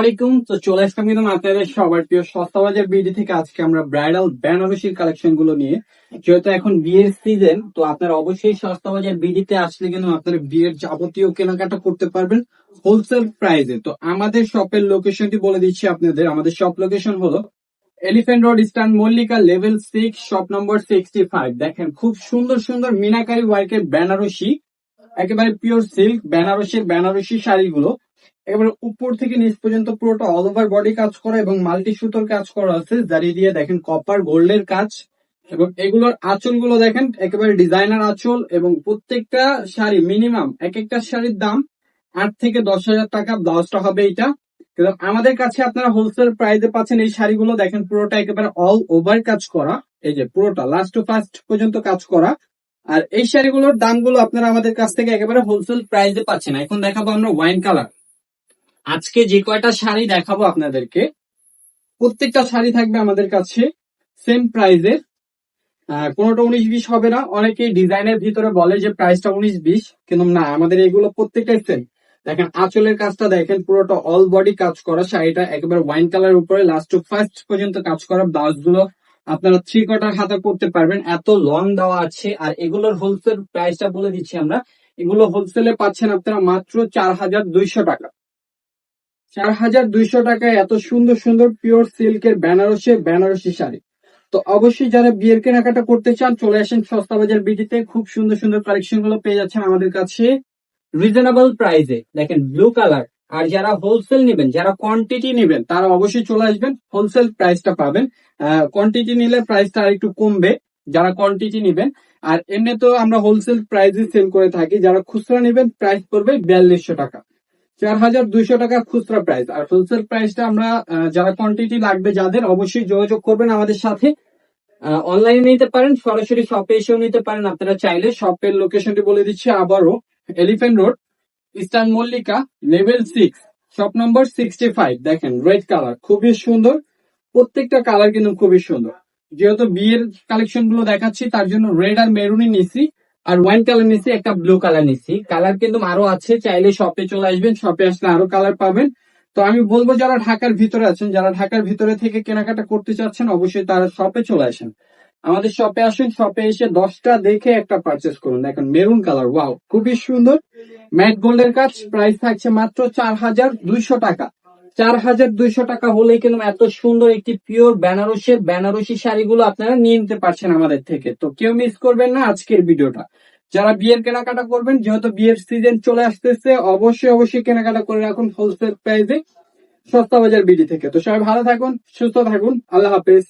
আলাইকুম। তো চলে আসলাম কিন্তু বিডি থেকে আজকে আমরা ব্রাইডাল বেনারসির কালেকশনগুলো নিয়ে। যেহেতু এখন বিয়ের তো অবশ্যই বিডিতে আসলে কিন্তু আপনারা বিয়ের যাবতীয় কেনাকাটা করতে পারবেন হোলসেল তো আমাদের শপের লোকেশনটি বলে দিচ্ছি আপনাদের। আমাদের শপ লোকেশন হলো Elephant Road Eastern Mallika level six shop number sixty five দেখেন, খুব সুন্দর সুন্দর মিনাকারি ওয়ার্কের বেনারসি। একেবারে পিওর সিল্ক বেনারসির, বেনারসি শাড়িগুলো। একেবারে উপর থেকে নিচ পর্যন্ত পুরোটা অল ওভার বডি কাজ করা এবং মাল্টি সুতোর কাজ করা আছে। জারি দিয়ে দেখেন কপার গোল্ডের কাজ। এবং এগুলোর আঁচলগুলো দেখেন, একেবারে ডিজাইনার আঁচল এবং প্রত্যেকটা শাড়ি মিনিমাম এক একটা শাড়ির দাম আট থেকে দশ হাজার টাকা ব্লাউজটা হবে এটা। কিন্তু আমাদের কাছে আপনারা হোলসেল প্রাইসে পাচ্ছেন এই শাড়িগুলো, দেখেন পুরোটা একেবারে অল ওভার কাজ করা। এই যে পুরোটা লাস্ট টু ফার্স্ট পর্যন্ত কাজ করা। আর এই শাড়িগুলোর দামগুলো আপনারা আমাদের কাছ থেকে একেবারে হোলসেল প্রাইসে পাচ্ছেন। এখন দেখাবো আমরা ওয়াইন কালার আজকে যে কয়টা শাড়ি দেখাবো আপনাদেরকে, প্রত্যেকটা শাড়ি থাকবে আমাদের কাছে সেম প্রাইজের কোনোটা উনিশ বিশ হবে না। অনেকে ডিজাইনের ভিতরে বলে যে প্রাইসটা উনিশ বিশ, কিন্তু না, আমাদের এগুলো প্রত্যেকটাই সেম দেখেন, আঁচলের কাজটা দেখেন, পুরোটা অল বডি কাজ করা শাড়িটা, একেবারে ওয়াইন কালার উপরে লাস্ট টু ফার্স্ট পর্যন্ত কাজ করা ব্লাউজগুলো আপনারা থ্রি কোয়ার্টার হাতে করতে পারবেন। এত লং দেওয়া আছে, আর এগুলোর হোলসেল প্রাইসটা বলে দিচ্ছি আমরা। এগুলো হোলসেলে পাচ্ছেন আপনারা মাত্র চার হাজার দুইশো টাকা। চার হাজার দুইশো টাকায় এত সুন্দর সুন্দর পিওর সিল্কের বেনারসি বেনারসি শাড়ি। তো অবশ্যই যারা বিয়ের কেনাকাটা করতে চান, চলে আসেন সস্তা বাজার বিডিতে খুব সুন্দর সুন্দর কালেকশনগুলো পেয়ে যাচ্ছেন আমাদের কাছে। রিজনেবল প্রাইসে দেখেন ব্লু কালার আর যারা হোলসেল নেবেন, যারা কোয়ান্টিটি নেবেন, তারা অবশ্যই চলে আসবেন হোলসেল প্রাইসটা পাবেন। কোয়ান্টিটি নিলে প্রাইসটা আর একটু কমবে, যারা কোয়ান্টিটি নেবেন। আর এমনি তো আমরা হোলসেল প্রাইসে সেল করে থাকি। যারা খুচরা নেবেন প্রাইস পড়বে বিয়াল্লিশশো টাকা। চার হাজার দুইশো টাকা খুচরা প্রাইস আর হোলসেল প্রাইসটা আমরা যারা কোয়ান্টিটি লাগবে যাদের, অবশ্যই যোগাযোগ করবেন আমাদের সাথে। অনলাইনে নিতে পারেন, সরাসরি শপে এসেও নিতে পারেন। আপনারা চাইলে শপের লোকেশনটি বলে দিচ্ছি আবারও। Elephant Road Eastern Mallika level six shop number sixty five দেখেন রেড কালার খুবই সুন্দর। প্রত্যেকটা কালার কিন্তু খুবই সুন্দর। যেহেতু বিয়ের কালেকশনগুলো দেখাচ্ছি, তার জন্য রেড আর মেরুনই নিছি। আর ওয়াইন কালার নিছি, একটা ব্লু কালার নিছি। কালার কিন্তু আরও আছে, চাইলে শপে চলে আসবেন শপে আসলে আরও কালার পাবেন। তো আমি বলব, যারা ঢাকার ভিতরে আছেন, যারা ঢাকার ভিতরে থেকে কেনাকাটা করতে চাচ্ছেন, অবশ্যই তারা শপে চলে আসেন। আমাদের শপে আসুন শপে এসে দশটা দেখে একটা পারচেস করুন। দেখেন মেরুন কালার ওয়াও খুবই সুন্দর। ম্যাট গোল্ডের কাজ প্রাইস থাকছে মাত্র চার হাজার দুইশো টাকা। চার হাজার দুইশো টাকা হলেই কিন্তু এত সুন্দর একটি পিওর বেনারসের বেনারসি শাড়িগুলো আপনারা নিয়ে নিতে পারছেন আমাদের থেকে। তো কেউ মিস করবেন না আজকের ভিডিওটা। যারা বিয়ের কেনাকাটা করবেন, যেহেতু বিয়ের সিজন চলে আসতেছে, অবশ্যই অবশ্যই কেনাকাটা করে রাখুন হোলসেল প্রাইসে সস্তা বাজার বিডি থেকে। তো সবাই ভালো থাকুন, সুস্থ থাকুন, আল্লাহ হাফেজ।